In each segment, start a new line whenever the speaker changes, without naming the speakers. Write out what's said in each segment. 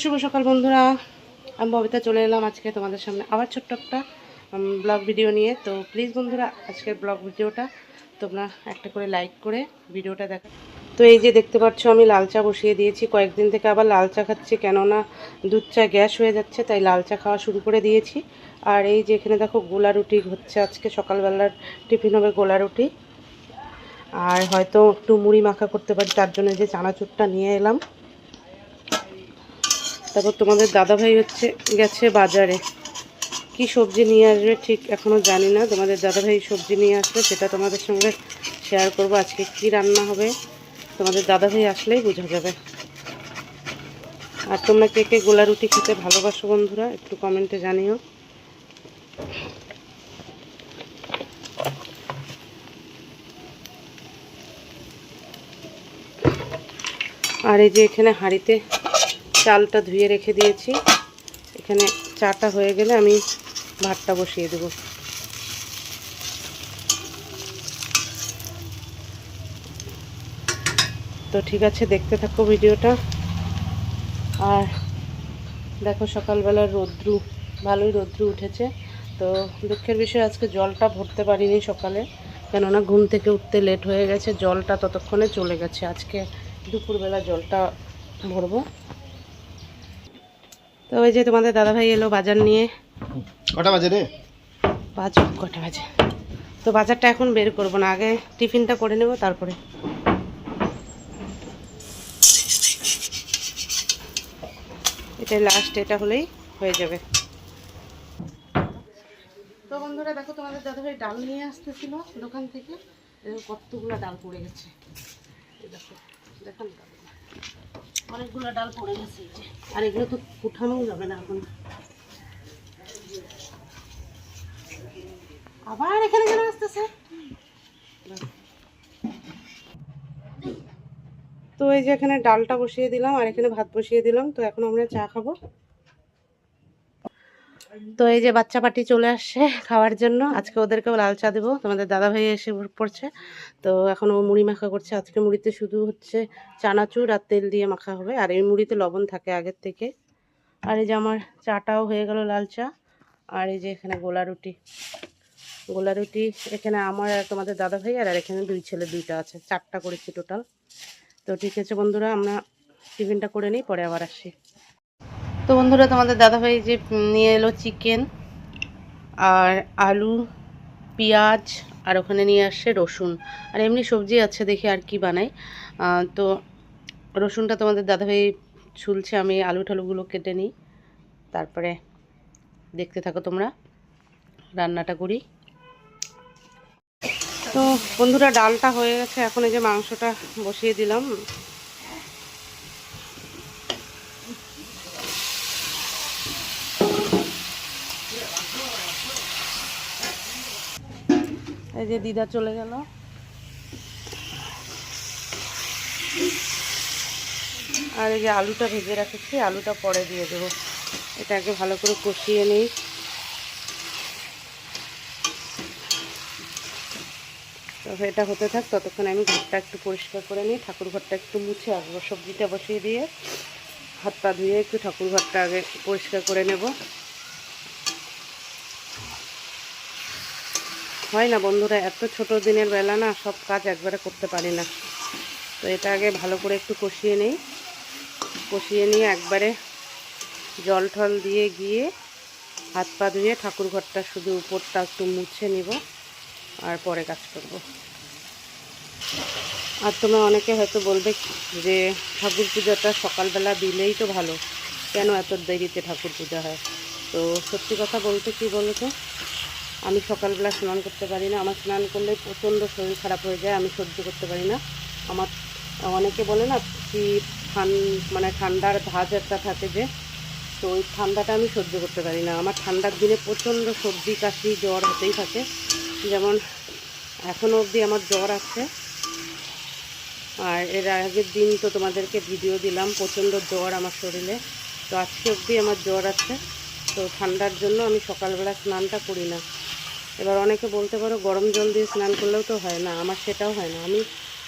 শুভ সকাল বন্ধুরা। আমি ববিতা চলে এলাম আজকে তোমাদের সামনে আবার ছোট্ট একটা ব্লগ ভিডিও নিয়ে। তো প্লিজ বন্ধুরা, আজকের ব্লগ ভিডিওটা তোমরা একটা করে লাইক করে ভিডিওটা দেখো। তো এই যে দেখতে পাচ্ছ, আমি লাল চা বসিয়ে দিয়েছি। কয়েকদিন থেকে আবার লাল চা খাচ্ছি, কেননা দুধ চা গ্যাস হয়ে যাচ্ছে, তাই লাল চা খাওয়া শুরু করে দিয়েছি। আর এই যে এখানে দেখো গোলা রুটি হচ্ছে আজকে, সকালবেলার টিফিন হবে গোলা রুটি। আর হয়তো একটু মুড়ি মাখা করতে পারি, তার জন্য যে চানাচুরটা নিয়ে এলাম। তারপর তোমাদের দাদাভাই হচ্ছে, গেছে বাজারে। কি সবজি নিয়ে আসবে ঠিক এখনও জানি না। তোমাদের দাদাভাই সবজি নিয়ে আসবে, সেটা তোমাদের সঙ্গে শেয়ার করব। আজকে কি রান্না হবে? তোমাদের দাদাভাই আসলেই বোঝা যাবে। আর তোমরা কে কে গোলা রুটি খেতে ভালোবাসো বন্ধুরা, একটু কমেন্টে জানিও। আর এই যে এখানে হাঁড়িতে চালটা ধুয়ে রেখে দিয়েছি। এখানে চাটা হয়ে গেলে আমি ভাতটা বসিয়ে দেব। তো ঠিক আছে, দেখতে থাকো ভিডিওটা। আর দেখো সকালবেলা রৌদ্রু, ভালোই রৌদ্রু উঠেছে। তো দুঃখের বিষয়, আজকে জলটা ভরতে পারিনি সকালে। কেননা ঘুম থেকে উঠতে লেট হয়ে গেছে, জলটা ততক্ষণে চলে গেছে। আজকে দুপুরবেলা জলটা ভরবো। তো ওই যে তোমাদের দাদাভাই এলো বাজার নিয়ে।
কটা বাজে রে?
বাজ কটা বাজে? তো বাজারটা এখন বের করব না আগে টিফিনটা করে নেব তারপরে। এটা লাস্ট এটা হলেই হয়ে যাবে। তো বন্ধুরা দেখো তোমাদের দাদাভাই ডাল নিয়ে আসতেছিল দোকান থেকে। কতগুলো ডাল পড়ে গেছে। এই দেখো দেখান। অনেকগুলো ডাল পড়ে গেছে আর এগুলো তো উঠানোও যাবে না এখন। আবার এখানে কেন আসতেছে। তো এই যে এখানে ডালটা বসিয়ে দিলাম, আর এখানে ভাত বসিয়ে দিলাম, তো এখন আমরা চা খাব। তো এই যে বাচ্চা পাটি চলে আসছে খাওয়ার জন্য। আজকে ওদেরকেও লাল চা দেবো। তোমাদের দাদা ভাই এসে পড়ছে। তো এখন ও মুড়ি মাখা করছে। আজকে মুড়িতে শুধু হচ্ছে চানাচুর আর তেল দিয়ে মাখা হবে। আর এই মুড়িতে লবণ থাকে আগের থেকে। আর এই যে আমার চাটাও হয়ে গেল লাল চা। আর এই যে এখানে গোলা রুটি। গোলা রুটি এখানে আমার আর তোমাদের দাদা ভাই আর এখানে দুই ছেলে দুইটা আছে। চারটা করেছি টোটাল। তো ঠিক আছে বন্ধুরা, আমরা টিফিনটা করে নিই, পরে আবার আসি। তো বন্ধুরা, তোমাদের দাদাভাই যে নিয়ে এলো চিকেন আর আলু, পেঁয়াজ আর ওখানে নিয়ে আসছে রসুন। আর এমনি সবজি আছে দেখি আর কি বানাই। তো রসুনটা তোমাদের দাদাভাই ছুলছে, আমি আলু ঠালুগুলো কেটে নিই। তারপরে দেখতে থাকো তোমরা, রান্নাটা করি। তো বন্ধুরা, ডালটা হয়ে গেছে, এখন এই যে মাংসটা বসিয়ে দিলাম। এই যে দিদা চলে গেল। আর এই যে আলুটা ভেজে রাখেছি, আলুটা পরে দিয়ে দেবো। এটা আগে ভালো করে কষিয়ে নিই। তবে এটা হতে থাক, ততক্ষণ আমি ঘরটা একটু পরিষ্কার করে নিই, ঠাকুর ঘরটা একটু মুছে আসব সবজিটা বসিয়ে দিয়ে। হাত পা ধুয়ে একটু ঠাকুর ঘরটা আগে পরিষ্কার করে নেব। হয় না বন্ধুরা, এত ছোট দিনের বেলা না সব কাজ একবারে করতে পারি না। তো এটা আগে ভালো করে একটু কষিয়ে নিই। কষিয়ে নিয়ে একবারে জল টল দিয়ে গিয়ে হাত পা ধুয়ে ঠাকুর ঘরটা শুধু উপরটা একটু মুছে নিব আর পরে কাজ করব। আর তোমরা অনেকে হয়তো বলবে যে ঠাকুর পূজাটা সকালবেলা দিলেই তো ভালো। কেন এত দেরিতে ঠাকুর পূজা হয়? তো সত্যি কথা বলতে কি বলো তো আমি সকালবেলা স্নান করতে পারি না। আমার স্নান করলে প্রচণ্ড শরীর খারাপ হয়ে যায়, আমি সহ্য করতে পারি না। আমার, অনেকে বলে না, কি ঠান মানে ঠান্ডার ধাজ একটা থাকে যে, তো ওই ঠান্ডাটা আমি সহ্য করতে পারি না। আমার ঠান্ডার দিনে প্রচণ্ড সর্দি, কাশি, জ্বর হতেই থাকে। যেমন এখনও অবধি আমার জ্বর আছে। আর এর আগের দিন তো তোমাদেরকে ভিডিও দিলাম, প্রচণ্ড জ্বর আমার শরীরে। তো আজকে অবধি আমার জ্বর আছে। তো ঠান্ডার জন্য আমি সকালবেলা স্নানটা করি না। এবার অনেকে বলতে পারো গরম জল দিয়ে স্নান করলেও তো হয় না, আমার সেটাও হয় না। আমি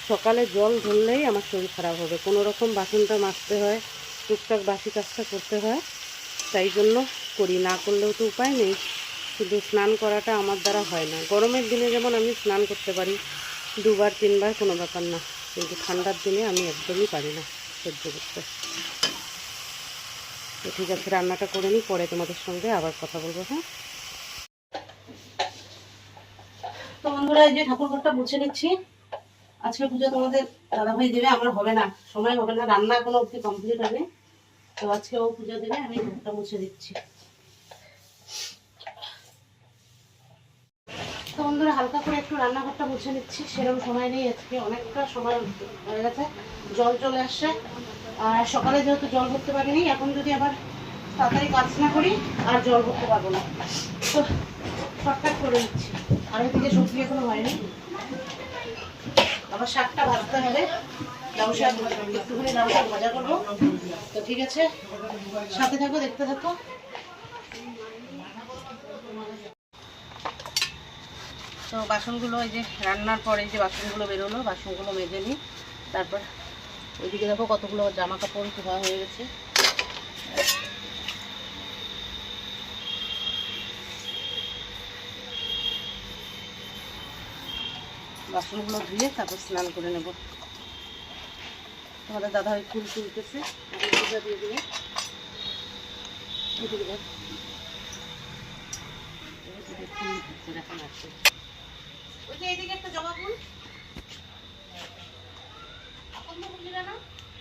সকালে জল ধরলেই আমার শরীর খারাপ হবে। কোনো রকম বাসনটা মাজতে হয়, টুকটাক বাসি কাজটা করতে হয়, তাই জন্য করি। না করলেও তো উপায় নেই। শুধু স্নান করাটা আমার দ্বারা হয় না। গরমের দিনে যেমন আমি স্নান করতে পারি, দুবার, তিনবার কোনো ব্যাপার না। কিন্তু ঠান্ডার দিনে আমি একদমই পারি না সহ্য করতে। ঠিক আছে, রান্নাটা করে নিই, পরে তোমাদের সঙ্গে আবার কথা বলব হ্যাঁ? তো বন্ধুরা, এই যে ঠাকুরঘরটা মুছে নিচ্ছি। আজকে পুজো তোমাদের দাদাভাই দেবে, আমার হবে না, সময় হবে না, রান্না এখনও অব্দি কমপ্লিট হবে তো আজকে ও পুজো দেবে, আমি ঘরটা মুছে দিচ্ছি। তো বন্ধুরা, হালকা করে একটু রান্নাঘরটা মুছে নিচ্ছি, সেরকম সময় নেই আজকে, অনেকটা সময় হয়ে গেছে, জল চলে আসছে। আর সকালে যেহেতু জল ভরতে পারিনি, এখন যদি আবার তাড়াতাড়ি কাজ না করি, আর জল ভরতে পারব না। তো, শর্টকাট করে দিচ্ছি আর ওইদিকে সবজি এখনও হয়নি। আবার শাকটা ভাজতে হবে। শাক করব। তো ঠিক আছে, সাথে থাকো, দেখতে থাকো। তো বাসনগুলো যে রান্নার পরে যে বাসনগুলো বেরোলো, বাসনগুলো মেজে নিই। তারপর ওইদিকে দেখো কতগুলো জামা কাপড় ধোয়া হয়ে গেছে। বাসনগুলো ধুয়ে তারপর স্নান করে নেব। তোমাদের দাদা ওই ফুল তুলতেছে?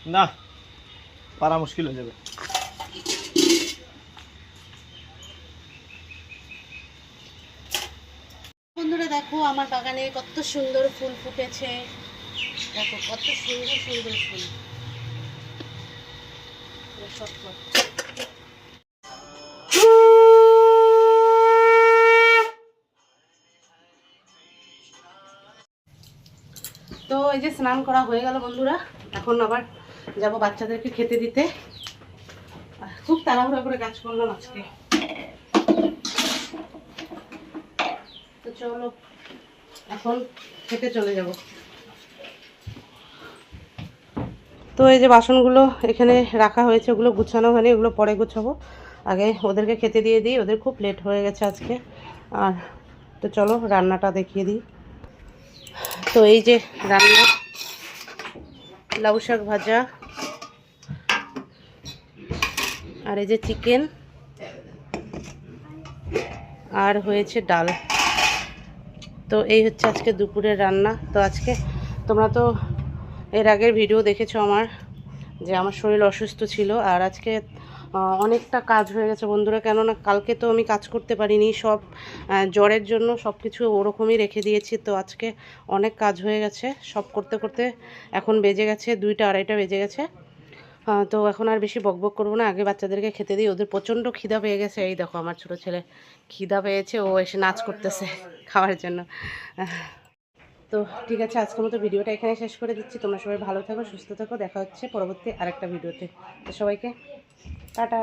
না,
পারা মুশকিল হয়ে যাবে
বন্ধুরা দেখো আমার বাগানে কত সুন্দর ফুল ফুটেছে। দেখো, কত সুন্দর সুন্দর ফুল। তো এই যে স্নান করা হয়ে গেল বন্ধুরা, এখন আবার যাব বাচ্চাদেরকে খেতে দিতে। খুব তাড়াহুড়া করে কাজ করলাম আজকে। তো চলো এখন খেতে চলে যাব। তো এই যে বাসনগুলো এখানে রাখা হয়েছে, ওগুলো গুছানো হয়নি, ওগুলো পরে গুছাবো। আগে ওদেরকে খেতে দিয়ে দিই, ওদের খুব লেট হয়ে গেছে আজকে। আর তো চলো রান্নাটা দেখিয়ে দিই। তো এই যে রান্না, লাউ শাক ভাজা, আর এই যে চিকেন, আর হয়েছে ডাল। তো এই হচ্ছে আজকে দুপুরের রান্না। তো আজকে তোমরা তো এর আগের ভিডিও দেখেছ আমার, যে আমার শরীর অসুস্থ ছিল আর আজকে অনেকটা কাজ হয়ে গেছে বন্ধুরা। কেননা কালকে তো আমি কাজ করতে পারিনি, সব জ্বরের জন্য সব কিছু ওরকমই রেখে দিয়েছি। তো আজকে অনেক কাজ হয়ে গেছে, সব করতে করতে এখন বেজে গেছে দুইটা আড়াইটা বেজে গেছে। তো এখন আর বেশি বকবক করব না। আগে বাচ্চাদেরকে খেতে দিই, ওদের প্রচণ্ড খিদা পেয়ে গেছে। এই দেখো আমার ছোটো ছেলে, খিদা পেয়েছে, ও এসে নাচ করতেছে খাওয়ার জন্য। তো ঠিক আছে, আজকের মতো ভিডিওটা এখানে শেষ করে দিচ্ছি। তোমরা সবাই ভালো থাকো, সুস্থ থাকো। দেখা হচ্ছে পরবর্তী আরেকটা ভিডিওতে। তো সবাইকে, টাটা।